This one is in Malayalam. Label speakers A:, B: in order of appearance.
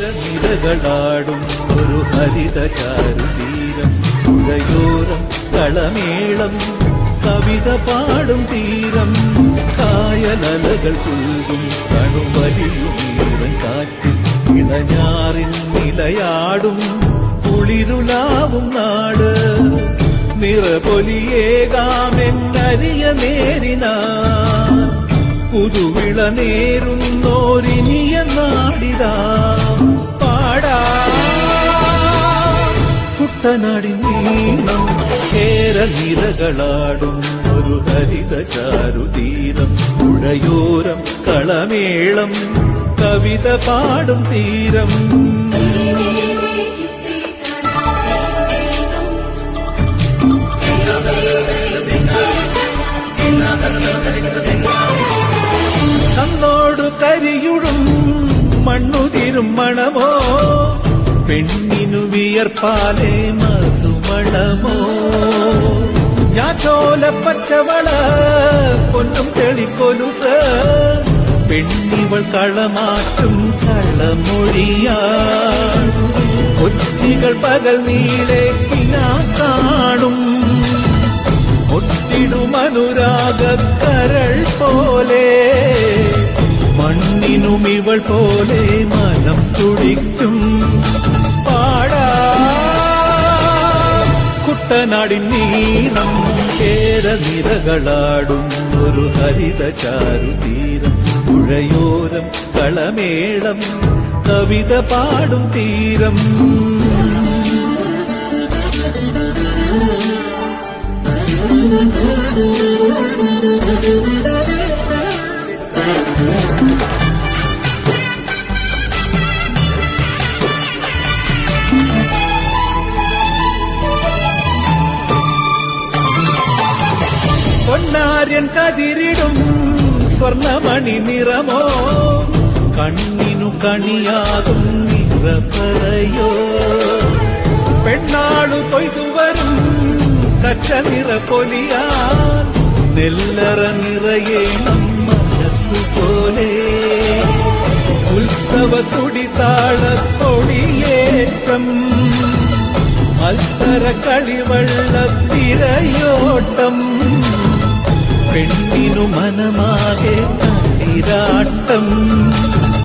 A: നിരകളാടും ഒരു ഹരിത ചാരുതീരം പുഴയോരം കളമേളം കവിത പാടും തീരം കായലകൾ പുൽകും കണുവലിയും കാറ്റിൽ ഇളഞ്ഞാറിൽ നിലയാടും കുളിരുലാവും നാട്. നിറപൊലിയേകാമെന്നരിയ നേരിനാ. പുതുവിള നേരുന്നോരിനിയ നാടിതാ പാടാ. കുട്ടനാടി നീളം കേര നിരകളാടും ഒരു ഹരിത ചാരുതീരം പുഴയോരം കളമേളം കവിത പാടും തീരം. കണ്ണോടു മണ്ണുതിരും മണമോ പെണ്ണിനു വിയർപ്പാലെ മധുമണമോ? ഞാൻ ചോല പച്ചവള പൊന്നും തെളിക്കൊലുസ്. പെണ്ണിവൾ കളമാറ്റും കളമൊഴിയാ. കൊച്ചികൾ പകൽ നീളെ കാണും. ഒട്ടിടുമനുരാഗക്കരൾ പോലെ. മണ്ണിനും ഇവൾ പോലെ മനം തുടിക്കും. പാടാ. കുട്ടനാടിൻ കേര നിരകളാടും ഒരു ഹരിത ചാരുതീരം പുഴയോരം കളമേളം കവിത പാടും തീരം. പൊന്നാര്യൻ കതിരിടും സ്വർണമണി നിറമോ? കണ്ണിനു കണിയാകും നിറപ്പറയോ പെണ്ണാളു കൊയ്തുവരും കച്ച നിറ പൊലിയാൽ നെല്ലറ നിറയേണം മനസ്സുപോലെ ഉത്സവ തുടിതാളത്തൊടിയേറ്റം മത്സര കളിവള്ളത്തിരയോട്ടം പെണ്ണിനു മനമാകെ കളിരാട്ടം